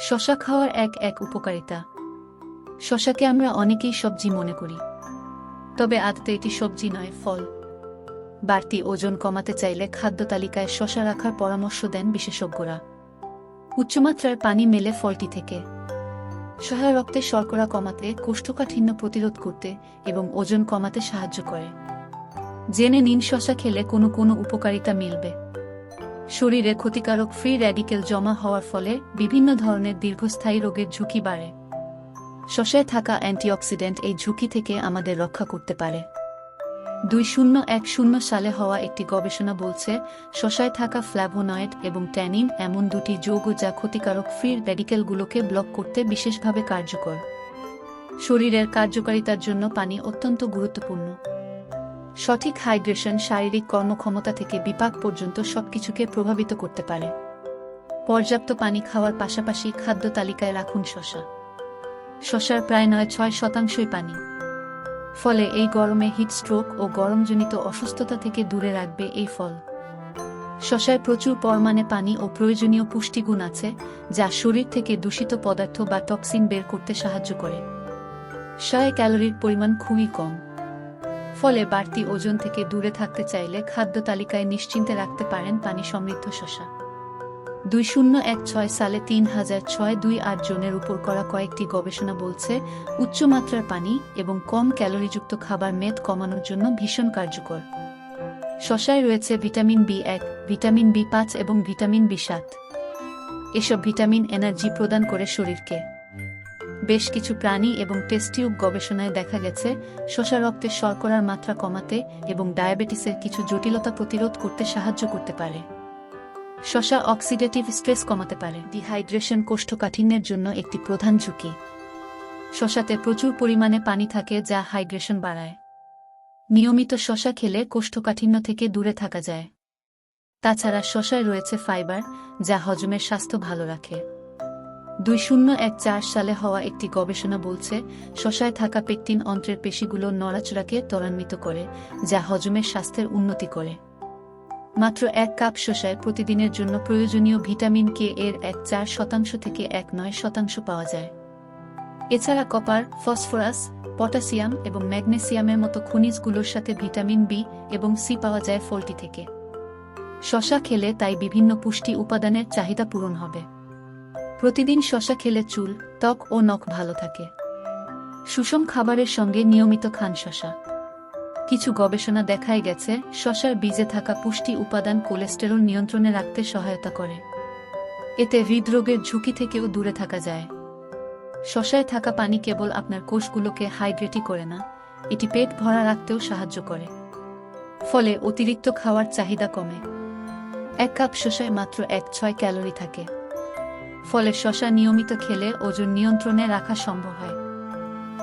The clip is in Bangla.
শশা খাওয়ার এক এক উপকারিতা। শশাকে আমরা অনেকেই সবজি মনে করি। তবে আদতে এটি সবজি নয়, ফল। বাড়তি ওজন কমাতে চাইলে খাদ্য তালিকায় শশা রাখার পরামর্শ দেন বিশেষজ্ঞরা। উচ্চমাত্রার পানি মেলে ফলটি থেকে। সহায় রক্তে শর্করা কমাতে কোষ্ঠকাঠিন্য প্রতিরোধ করতে এবং ওজন কমাতে সাহায্য করে। জেনে নিন শশা খেলে কোনো কোনো উপকারিতা মিলবে। শরীরে ক্ষতিকারক ফ্রি র্যাডিকেল জমা হওয়ার ফলে বিভিন্ন ধরনের দীর্ঘস্থায়ী রোগের ঝুঁকি বাড়ে। শশায় থাকা অ্যান্টিঅক্সিডেন্ট এই ঝুঁকি থেকে আমাদের রক্ষা করতে পারে। দুই শূন্য এক শূন্য সালে হওয়া একটি গবেষণা বলছে শশায় থাকা ফ্ল্যাভোনয়েড এবং ট্যানিন এমন দুটি যৌগ যা ক্ষতিকারক ফ্রি র্যাডিকেলগুলোকে ব্লক করতে বিশেষভাবে কার্যকর। শরীরের কার্যকারিতার জন্য পানি অত্যন্ত গুরুত্বপূর্ণ। সঠিক হাইড্রেশন, শারীরিক কর্মক্ষমতা থেকে বিপাক পর্যন্ত সবকিছুকে প্রভাবিত করতে পারে। পর্যাপ্ত পানি খাওয়ার পাশাপাশি খাদ্য তালিকায় রাখুন শশা। শশার প্রায় নয়, ছয় শতাংশই পানি। ফলে এই গরমে হিট স্ট্রোক ও গরমজনিত অসুস্থতা থেকে দূরে রাখবে এই ফল। শশায় প্রচুর পরিমাণে পানি ও প্রয়োজনীয় পুষ্টিগুণ আছে, যা শরীর থেকে দূষিত পদার্থ বা টক্সিন বের করতে সাহায্য করে। শয়ে ক্যালোরির পরিমাণ খুবই কম। ফলে বাড়তি ওজন থেকে দূরে থাকতে চাইলে খাদ্য তালিকায় নিশ্চিন্তে রাখতে পারেন পানি সমৃদ্ধ শশা। দুই শূন্য এক ছয় সালে তিন হাজার ছয় দুই আট জনের উপর করা কয়েকটি গবেষণা বলছে, উচ্চমাত্রার পানি এবং কম ক্যালোরিযুক্ত খাবার মেদ কমানোর জন্য ভীষণ কার্যকর। শশায় রয়েছে ভিটামিন বি এক, ভিটামিন বি পাঁচ এবং ভিটামিন বি সাত। এসব ভিটামিন এনার্জি প্রদান করে শরীরকে। বেশ কিছু প্রাণী এবং টেস্টিউব গবেষণায় দেখা গেছে, শশা রক্তে শর্করার মাত্রা কমাতে এবং ডায়াবেটিসের কিছু জটিলতা প্রতিরোধ করতে সাহায্য করতে পারে। শশা অক্সিডেটিভ স্ট্রেস কমাতে পারে। ডিহাইড্রেশন কোষ্ঠকাঠিন্যের জন্য একটি প্রধান ঝুঁকি। শশাতে প্রচুর পরিমাণে পানি থাকে যা হাইড্রেশন বাড়ায়। নিয়মিত শশা খেলে কোষ্ঠকাঠিন্য থেকে দূরে থাকা যায়। তাছাড়া শশায় রয়েছে ফাইবার, যা হজমের স্বাস্থ্য ভালো রাখে। দুই শূন্য এক চার সালে হওয়া একটি গবেষণা বলছে, শশায় থাকা পেকটিন অন্ত্রের পেশিগুলো নড়াচড়াকে ত্বরান্বিত করে, যা হজমের স্বাস্থ্যের উন্নতি করে। মাত্র এক কাপ শশায় প্রতিদিনের জন্য প্রয়োজনীয় ভিটামিন কে এর এক চার শতাংশ থেকে এক নয় শতাংশ পাওয়া যায়। এছাড়া কপার, ফসফরাস পটাশিয়াম এবং ম্যাগনেসিয়ামের মতো খনিজগুলোর সাথে ভিটামিন বি এবং সি পাওয়া যায় ফলটি থেকে। শশা খেলে তাই বিভিন্ন পুষ্টি উপাদানের চাহিদা পূরণ হবে। প্রতিদিন শশা খেলে চুল, ত্বক ও নখ ভালো থাকে। সুষম খাবারের সঙ্গে নিয়মিত খান শশা। কিছু গবেষণা দেখায় গেছে, শশার বীজে থাকা পুষ্টি উপাদান কোলেস্টেরল নিয়ন্ত্রণে রাখতে সহায়তা করে। এতে হৃদরোগের ঝুঁকি থেকেও দূরে থাকা যায়। শশায় থাকা পানি কেবল আপনার কোষগুলোকে হাইড্রেটই করে না, এটি পেট ভরা রাখতেও সাহায্য করে। ফলে অতিরিক্ত খাওয়ার চাহিদা কমে। এক কাপ শশায় মাত্র এক ছয় ক্যালোরি থাকে। ফলে শশা নিয়মিত খেলে ওজন নিয়ন্ত্রণে রাখা সম্ভব হয়।